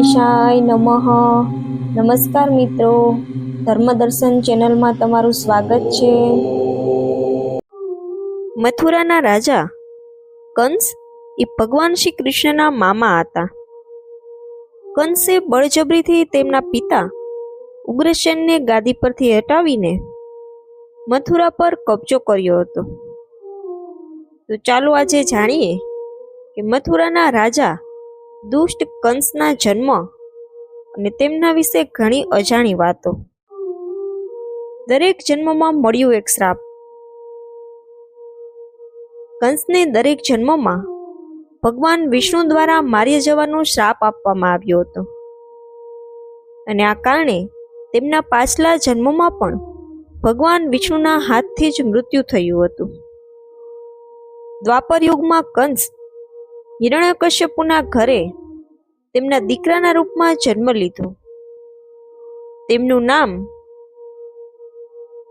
ગણેશાય નમઃ. નમસ્કાર મિત્રો. ધર્મદર્શન ચેનલમાં તમારું સ્વાગત છે. મથુરાના રાજા કંસ એ ભગવાન શ્રી કૃષ્ણના મામા હતા. કંસે બળજબરીથી તેમના પિતા ઉગ્રસેનને ગાદી પરથી હટાવીને મથુરા પર કબજો કર્યો હતો. તો ચાલો આજે જાણીએ કે મથુરાના રાજા દુષ્ટ કંસના જન્મ અને તેમના વિશે ઘણી અજાણી વાતો. દરેક જન્મમાં મળ્યું એક શ્રાપ. કંસને દરેક જન્મમાં ભગવાન વિષ્ણુ દ્વારા માર્યા જવાનો શ્રાપ આપવામાં આવ્યો હતો. અને આ કારણે તેમના પાછલા જન્મમાં પણ ભગવાન વિષ્ણુના હાથથી જ મૃત્યુ થયું હતું. દ્વાપર યુગમાં કંસ હિરણ્યકશ્યપુના ઘરે તેમના દીકરાના રૂપમાં જન્મ લીધો. તેમનું નામ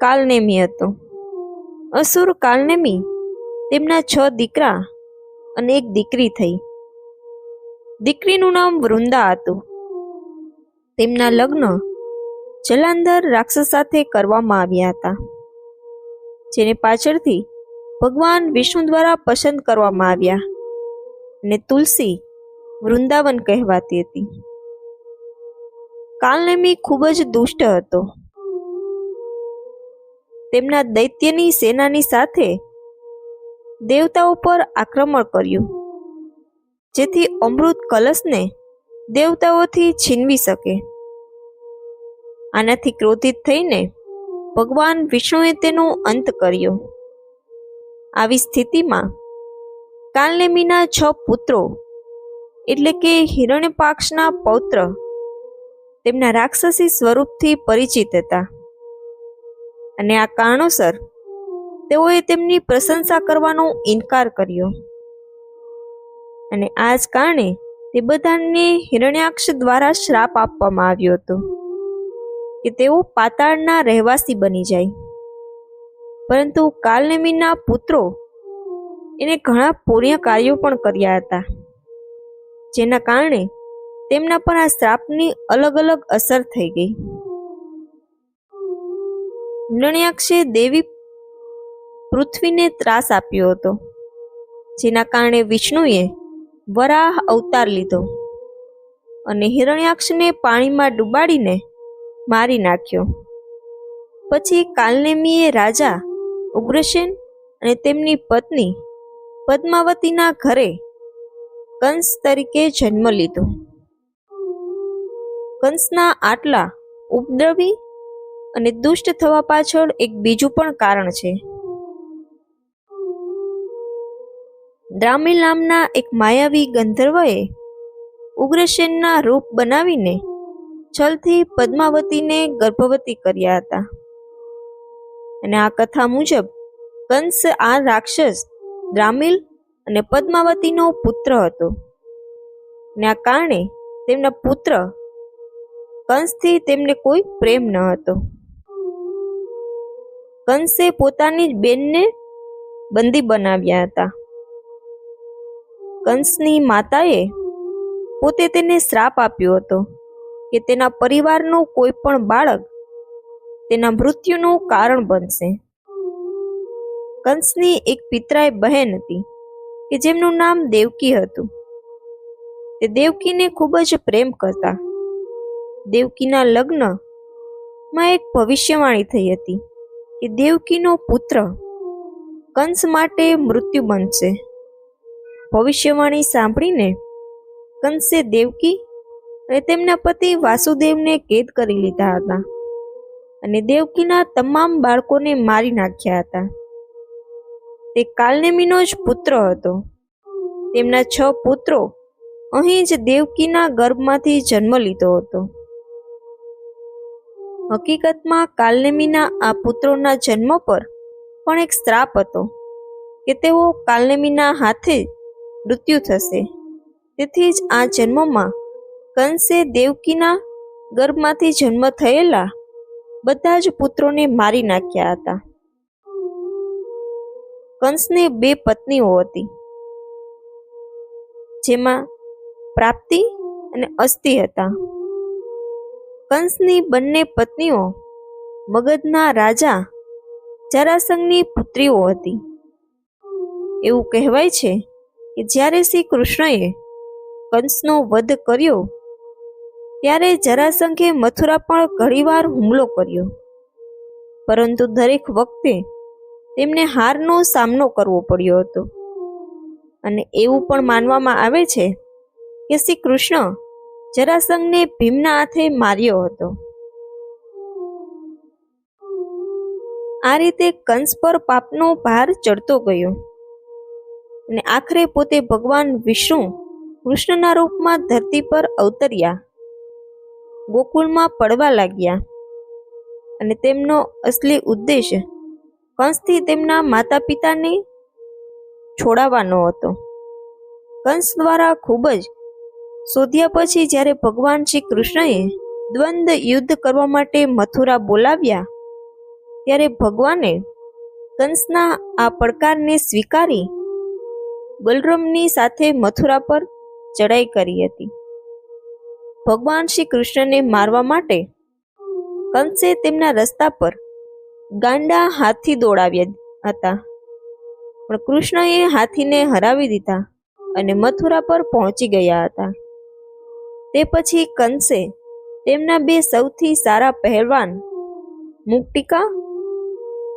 કાલનેમી હતું. અસુર કાલનેમી તેમના છ દીકરા અને એક દીકરી થઈ. દીકરીનું નામ વૃંદા હતું. તેમના લગ્ન જલાંધર રાક્ષસ સાથે કરવામાં આવ્યા હતા, જેને પાછળથી ભગવાન વિષ્ણુ દ્વારા પસંદ કરવામાં આવ્યા. અને તુલસી વૃંદાવન કહેવાતી હતી. કાલનેમી ખૂબ જ દુષ્ટ હતો. તેમના દૈત્યની સેનાની સાથે દેવતાઓ પર આક્રમણ કર્યું, જેથી અમૃત કલશને દેવતાઓથી છીનવી શકે. આનાથી ક્રોધિત થઈને ભગવાન વિષ્ણુએ તેનો અંત કર્યો. આવી સ્થિતિમાં કાલનેમીના છ પુત્રો, એટલે કે હિરણ્યપાક્ષના પૌત્ર તેમના રાક્ષસી સ્વરૂપથી પરિચિત હતા. અને આ કારણોસર તેઓએ તેમની પ્રશંસા કરવાનો ઇનકાર કર્યો. અને આ જ કારણે તે બધાને હિરણ્યાક્ષ દ્વારા શ્રાપ આપવામાં આવ્યો હતો કે તેઓ પાતાળના રહેવાસી બની જાય. પરંતુ કાલનેમીના પુત્રો એને ઘણા પૂર્ય કાર્યો પણ કર્યા હતા. જેના કારણે તેમના પર આ શ્રાપની અલગ અલગ અસર થઈ ગઈ. હિરણ્યાક્ષે દેવી પૃથ્વીને ત્રાસ આપ્યો હતો, જેના કારણે વિષ્ણુએ વરાહ અવતાર લીધો અને હિરણ્યાક્ષને પાણીમાં ડૂબાડીને મારી નાખ્યો. પછી કાલનેમીએ રાજા ઉગ્રસેન અને તેમની પત્ની પદ્માવતીના ઘરે કંસ તરીકે જન્મ લીધો. કંસના આટલા ઉપદ્રવી અને દુષ્ટ થવા પાછળ એક બીજું પણ કારણ છે. દ્રામિલ નામના એક માયાવી ગંધર્વએ ઉગ્રસેનના રૂપ બનાવીને છલથી પદ્માવતીને ગર્ભવતી કર્યા હતા. અને આ કથા મુજબ કંસ આ રાક્ષસ દ્રામિલ અને પદ્માવતીનો પુત્ર હતો. ને આ કારણે તેમના પુત્ર કંસથી તેમને કોઈ પ્રેમ ન હતો. કંસે પોતાની જ બેનને બંદી બનાવ્યા હતા. કંસની માતાએ પોતે તેને શ્રાપ આપ્યો હતો કે તેના પરિવારનું કોઈ પણ બાળક તેના મૃત્યુનું કારણ બનશે. કંસની એક પિતરાય બહેન હતી, કે જેમનું નામ દેવકી હતું. તે દેવકીને ખૂબ જ પ્રેમ કરતા. દેવકીના લગ્નમાં એક ભવિષ્યવાણી થઈ હતી, કે દેવકીનો પુત્ર કંસ માટે મૃત્યુ બનશે. ભવિષ્યવાણી સાંભળીને કંસે દેવકી અને તેમના પતિ વાસુદેવને કેદ કરી લીધા હતા અને દેવકીના તમામ બાળકોને મારી નાખ્યા હતા. તે કાલનેમીનો જ પુત્ર હતો. તેમના છ પુત્રો અહીં જ દેવકીના ગર્ભમાંથી જન્મ લીધો હતો. હકીકતમાં કાલનેમીના આ પુત્રોના જન્મ પર પણ એક શ્રાપ હતો કે તેઓ કાલનેમીના હાથે મૃત્યુ થશે. તેથી જ આ જન્મમાં કંસે દેવકીના ગર્ભમાંથી જન્મ થયેલા બધા જ પુત્રોને મારી નાખ્યા હતા. કંસને બે પત્નીઓ હતી. જેમાં પ્રાપ્તિ અને અસ્થિ હતા. કંસની બંને પત્નીઓ મગધના રાજા જરાસંઘની પુત્રીઓ હતી. એવું કહેવાય છે કે જ્યારે શ્રી કૃષ્ણએ કંસનો વધ કર્યો, ત્યારે જરાસંઘે મથુરા પર ઘણીવાર હુમલો કર્યો. પરંતુ દરેક વખતે તેમને હારનો સામનો કરવો પડ્યો હતો. અને એવું પણ માનવામાં આવે છે કે શ્રી કૃષ્ણ જરાસંઘને ભીમના હાથે માર્યો હતો. આ રીતે કંસ પર પાપનો ભાર ચડતો ગયો. અને આખરે પોતે ભગવાન વિષ્ણુ કૃષ્ણના રૂપમાં ધરતી પર અવતર્યા. ગોકુળમાં પડવા લાગ્યા. અને તેમનો અસલી ઉદ્દેશ કંસથી તેમના માતા પિતાને છોડાવવાનો હતો. કંસ દ્વારા ખૂબ જ શોધ્યા પછી જ્યારે ભગવાન શ્રી કૃષ્ણએ દ્વંદ્વ યુદ્ધ કરવા માટે મથુરા બોલાવ્યા, ત્યારે ભગવાને કંસના આ પડકારને સ્વીકારી બલરામની સાથે મથુરા પર ચડાઈ કરી હતી. ભગવાન શ્રી કૃષ્ણને મારવા માટે કંસે તેમના રસ્તા પર ગાંડા હાથી દોડાવ્યા હતા. પણ કૃષ્ણએ હાથીને હરાવી દીધા અને મથુરા પર પહોંચી ગયા હતા. તે પછી કંસે તેમના બે સૌથી સારા પહેલવાન, મુક્તિકા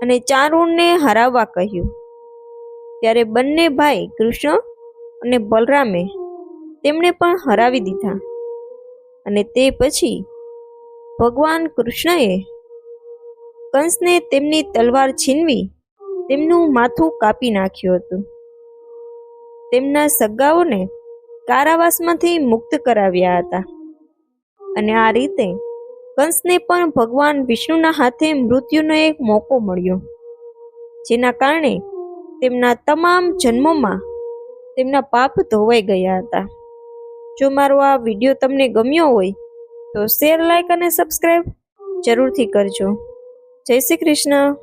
અને ચારુણને હરાવવા કહ્યું. ત્યારે બંને ભાઈ કૃષ્ણ અને બલરામે તેમણે પણ હરાવી દીધા અને તે પછી ભગવાન કૃષ્ણએ કંસને તેમની તલવાર છીનવી તેમનું માથું કાપી નાખ્યું હતું. તેમના સગાઓને કારાવાસમાંથી મુક્ત કરાવ્યા હતા. અને આ રીતે કંસને પણ ભગવાન વિષ્ણુના હાથે મૃત્યુનો એક મોકો મળ્યો, જેના કારણે તેમના તમામ જન્મોમાં તેમના પાપ ધોવાઈ ગયા હતા. જો મારો આ વીડિયો તમને ગમ્યો હોય તો શેર, લાઈક અને સબસ્ક્રાઈબ જરૂરથી કરજો. જય શ્રી કૃષ્ણ.